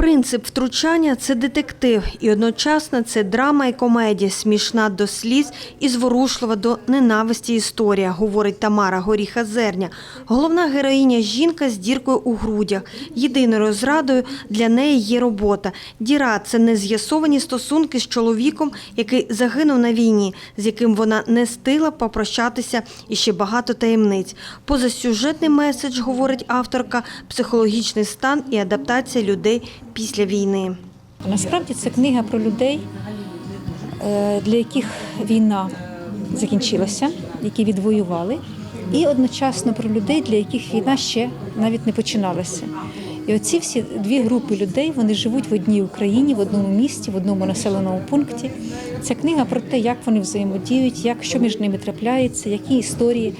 Принцип втручання це детектив, і одночасно це драма і комедія, смішна до сліз і зворушлива до ненависті історія, говорить Тамара Горіха Зерня. Головна героїня жінка з діркою у грудях. Єдиною розрадою для неї є робота. Діра це нез'ясовані стосунки з чоловіком, який загинув на війні, з яким вона не стила попрощатися і ще багато таємниць. Позасюжетний меседж, говорить авторка, психологічний стан і адаптація людей після війни. Насправді це книга про людей, е, для яких війна закінчилася, які відвоювали, і одночасно про людей, для яких війна ще навіть не починалася. І оці всі дві групи людей вони живуть в одній Україні, в одному місті, в одному населеному пункті. Ця книга про те, як вони взаємодіють, як що між ними трапляється, які історії,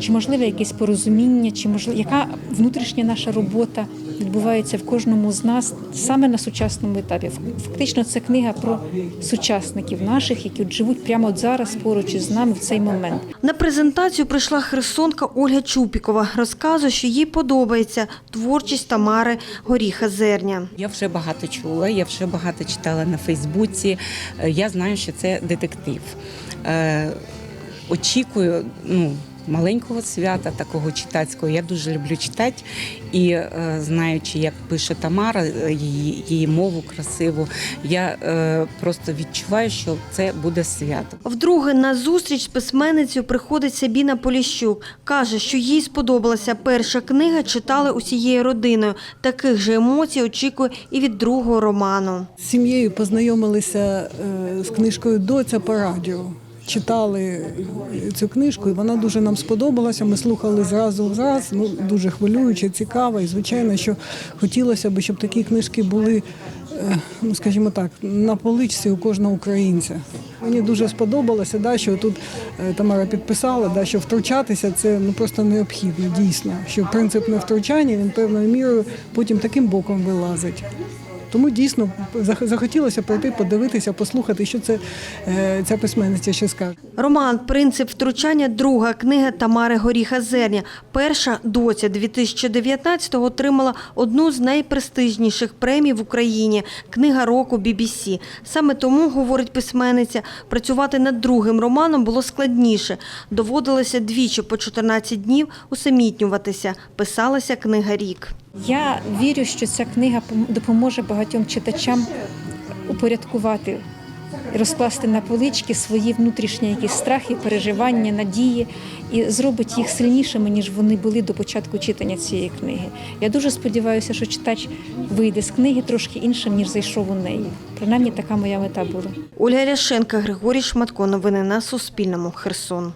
чи можливе якесь порозуміння, чи можливо, яка внутрішня наша робота відбувається в кожному з нас саме на сучасному етапі. Фактично, це книга про сучасників наших, які от живуть прямо от зараз поруч із нами в цей момент. На презентацію прийшла херсонка Ольга Чупікова. Розказує, що їй подобається творчість Тамари Горіха Зерня. Я вже багато чула, я вже багато читала на Фейсбуці. Е, Я знаю, що це детектив. Е, очікую ну, маленького свята, такого читацького. Я дуже люблю читати і е, знаючи, як пише Тамара, е, її, її мову красиву, я е, просто відчуваю, що це буде свято. Вдруге на зустріч з письменницею приходить Сабіна Поліщук. Каже, що їй сподобалася перша книга, читали усією родиною. Таких же емоцій очікує і від другого роману. З сім'єю познайомилися е, з книжкою Доця по радіо. Читали цю книжку, і вона дуже нам сподобалася. Ми слухали зразу в раз, ну дуже хвилююче, цікаво. І звичайно, що хотілося б, щоб такі книжки були, е, ну скажімо так, на поличці у кожного українця. Мені дуже сподобалося, да, що тут е, Тамара підписала, да, що втручатися це ну просто необхідно, дійсно. Що принцип невтручання він певною мірою потім таким боком вилазить. Тому дійсно захотілося прийти, подивитися, послухати, що це е, ця письменниця ще скаже. Роман Принцип втручання друга книга Тамари Горіха Зерня. Перша доця 2019-го отримала одну з найпрестижніших премій в Україні книга року BBC. Саме тому, говорить письменниця, працювати над другим романом було складніше. Доводилося двічі по 14 днів усамітнюватися. Писалася книга рік. Я вірю, що ця книга допоможе багатьом читачам упорядкувати, розкласти на полички свої внутрішні якісь страхи, переживання, надії і зробить їх сильнішими, ніж вони були до початку читання цієї книги. Я дуже сподіваюся, що читач вийде з книги трошки іншим, ніж зайшов у неї. Принаймні така моя мета була. Ольга Ляшенка, Григорій Шматко. Новини на Суспільному. Херсон.